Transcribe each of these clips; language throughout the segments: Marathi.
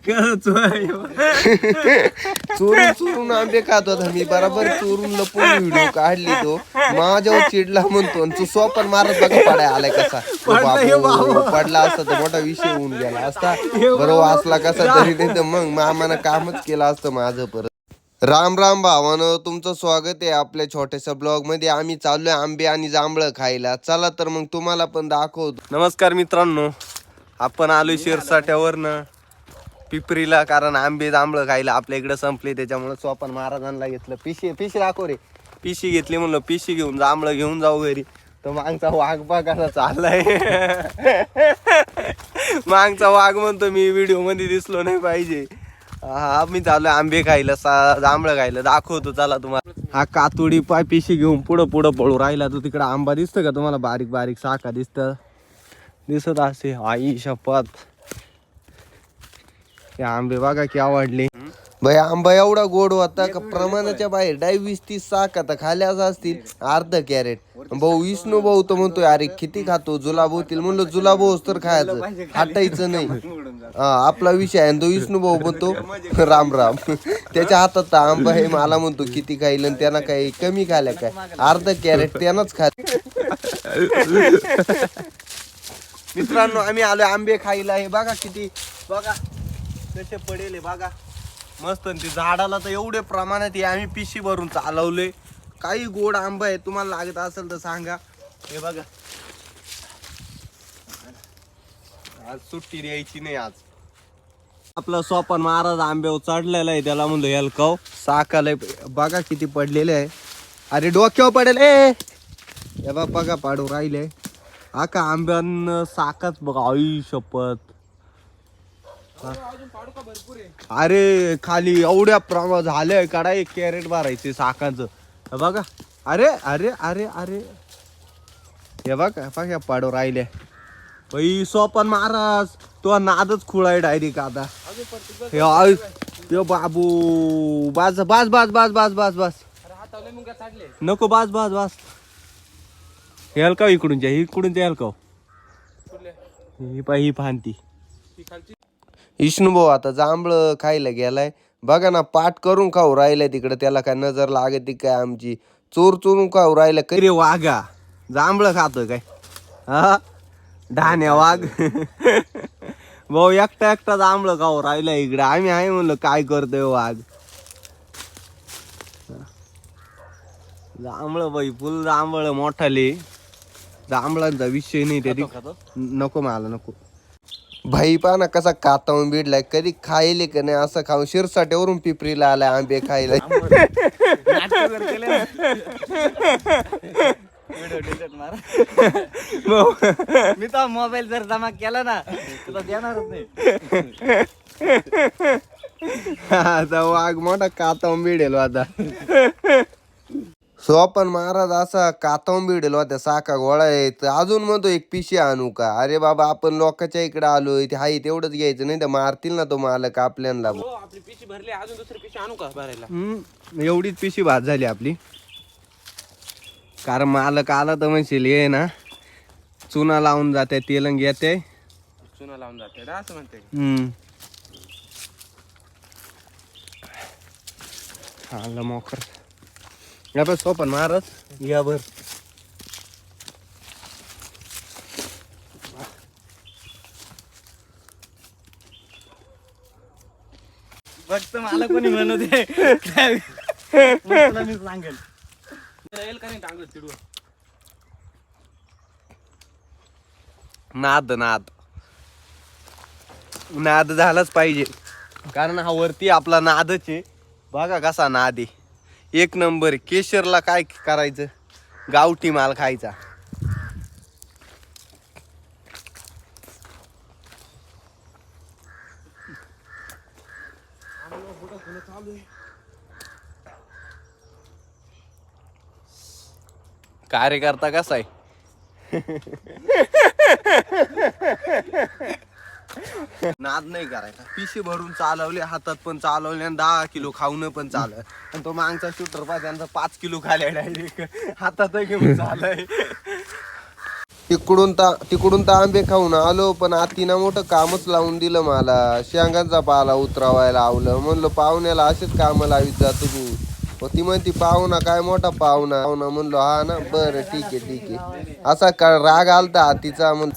चोरून चोरून आंबे खात होता मी. बराबर चोरून लपून व्हिडिओ काढली तो. माझ्यावर चिडला म्हणतो आणि तू स्वपन मारत बघा पडाय आलाय कसा. तो बापू, पडला असता तर मोठा विषय होऊन गेला असता. बरोबर वाचला कसा तरी नाही तर मग मामानं कामच केलं असतं माझं परत. राम राम भावानं तुमचं स्वागत आहे आपल्या छोट्याशा ब्लॉगमध्ये. आम्ही चाललोय आंबे आणि जांभळं खायला. चला तर मग तुम्हाला पण दाखवतो. नमस्कार मित्रांनो. आपण आलोय शिरसाट्यावरनं पिपरीला कारण आंबे जांभळं खायला आपल्या इकडे संपले त्याच्यामुळे स्वपन महाराजांना घेतलं. पिशी पिशी दाखव रे. पिशी घेतली म्हणलं पिशी घेऊन जांभळं घेऊन जाऊ घरी. तर मागचा वाघ बा कसा चाललाय. मागचा वाघ म्हणतो मी व्हिडिओमध्ये दिसलो नाही पाहिजे. हा मी चालू आंबे खायला सा जांभळं खायला. दाखवतो चला तुम्हाला. हा कातुडी पाय पिशी घेऊन पुढं पुढं पळू राहिला. तो तिकडं आंबा दिसतं का तुम्हाला? बारीक बारीक साखा दिसतं. दिसत असे. आई शपथ. हे आंबे बघा की आवडले. भाई आंबा एवढा गोड होता का प्रमाणाच्या बाहेर डाय वीस तीस साख आता खाल्याच असतील अर्ध कॅरेट. भाऊ विष्णू भाऊ तर म्हणतोय अरे किती खातो? जुलाब होतील. म्हणलं जुलाब होस तर खायचं. हटायचं नाही. हा आपला विषय आहे. आणि तो विष्णू भाऊ म्हणतो राम राम. त्याच्या हातात तर आंबा हे मला म्हणतो किती खाईल आणि त्यांना काही कमी खाल्या काय? अर्ध कॅरेट त्यांनाच खा मित्रांनो आम्ही आलो आंबे खायला. हे बघा किती बघा. कसे पडेल हे बघा. मस्त आणि ते झाडाला तर एवढे प्रमाणात आहे आम्ही पिशी भरून चालवले. काही गोड आंबा आहे तुम्हाला लागत असेल तर सांगा. हे बघा. आज सुट्टी द्यायची नाही आज. आपला सोपान महाराज आंब्यावर चढलेला आहे त्याला म्हणलं याल साकाला बघा किती पडलेले आहे. अरे डोक्यावर पडेल ए! हे बघा पाडू राहिले. हा का आंब्यान साकाच बघा आई शपथ. अरे खाली एवढ्या प्रमाण झालंय काढा एक कॅरेट मारायचे साकाचं हे बघा. अरे अरे अरे अरे. हे बघा बघा पाडू राहिले. बाई सोपन महाराज. तो नादच खुळाय डायरेक्ट आता. हे बाबू. बाज बाज बाज बाज बाज बाज बाज नको बाज बाज बाज याल का इकडून जा इकडून द्याल का ही पाय ही फांती विष्णू भाऊ आता जांभळं खायला गेलाय. बघा ना पाठ करून खाऊ राहिलाय तिकडे. त्याला काय नजर लागते काय आमची. चोर चोरून खाऊ राहिला. अरे वाघा. जांभळं खातोय काय? हा? ढाण्या वाघ. भाऊ एकटा एकटा जांभळं खाऊ राहिला इकडे. आम्ही आहे म्हणलं काय करतोय वाघ? जांभळं बाई फुल जांभळ मोठाले. जांभळांचा विषय नाही तरी नको मला नको. भाई पहा ना कसा कातावून बिडलाय कधी खायले का नाही असं खाऊन शिरसाट्यावरून पिपरीला आलाय आंबे खायला. मी तर मोबाईल जर जमा केला ना तुला देणारच नाही. आता वाघ मोठा कातावून बिडेल आता. सोपन महाराज असा कातावून बिडेल होत्या साका गोळा आहे. तर अजून म्हणतो एक पिशी आणू का? अरे बाबा आपण लोकांच्या इकडे आलोय ते हाय तेवढंच घ्यायचं नाही तर मारतील ना तो मालक आपल्याला आपली पिशी भरली अजून दुसरी पिशी आणू का भरायला? हम्म, एवढीच पिशी भात झाली आपली. कारण मालक आला तर म्हणशील ये ना. चुना लावून जाते तेलंग येते. चुना लावून जाते असं म्हणते हम्म. आलं मोकर. या सोपन महाराज? या बर. फक्त मला कोणी म्हणू दे. तुला मी सांगेल. येईल का नाही चांगलं चिडवं? नाद नाद. नाद झालाच पाहिजे. कारण हा वरती आपला नादच आहे. बघा कसा नाद आहे. एक नंबर केशरला काय करायचं? गावठी माल खायचा. कार्यकर्ता कसा आहे? नाद नाही करायचा. पिशी भरून चालवले हातात पण चालवले आणि दहा किलो खाऊन पण चाल आणि तो मागचा शूटर पा यांचा पाच किलो खाल्या डायरेक्ट हातात घेऊन चालय तिकडून ता तिकडून तर आंबे खाऊन आलो पण आतीनं मोठं कामच लावून दिलं मला. शेंगांचा पाला उतरवायला लावलं म्हणलं पाहुण्याला असेच कामं लावित जा तुम्ही. ती म्हणती पाहुणा काय मोठा पाहुणा? पाहुणा म्हणलो हा ना बरं ठीक आहे ठीक आहे. असा का राग आलता आतीचा म्हण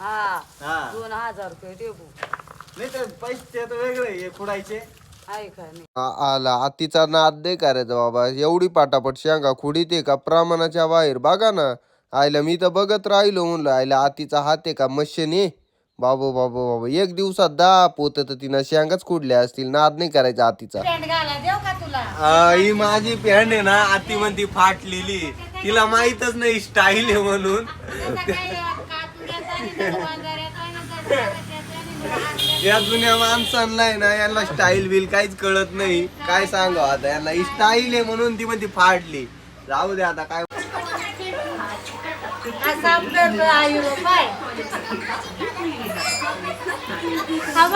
हा. हा. दोन हजार रुपये देऊ. नाही तर पैसे तर वेगळे हे खुडायचे. आहे का नाही? आ- आला. आतीचा नाद दे करायचा बाबा? एवढी पाटापट शेंगा खुडीत आहे का? प्रमाणाच्या बाहेर. बघा ना. आईला मी तर बघत राहिलो म्हणलं. आईला आतीचा हात आहे का? मशीने बाबू बाबू बाबू. एक दिवसात दहा पोत तर तिनं शेंगाच खुडल्या असतील. नाद नाही करायचा आतीचा. पॅन्ट घाला देऊ का तुला? हा, ही माझी पॅन्ट आहे ना. आती म्हणती फाटलेली. तिला माहीतच नाही स्टाईल आहे म्हणून. या जुन्या माणसांना आहे ना यांना स्टाईल बिल काहीच कळत नाही. काय सांगावं आता यांना? स्टाईल आहे म्हणून ती म्हणती फाडली. जाऊ दे आता काय हा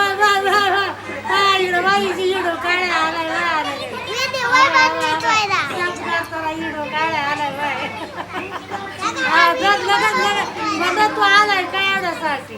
काय गदला गदला मला तू आलाय काय एवढ्यासाठी?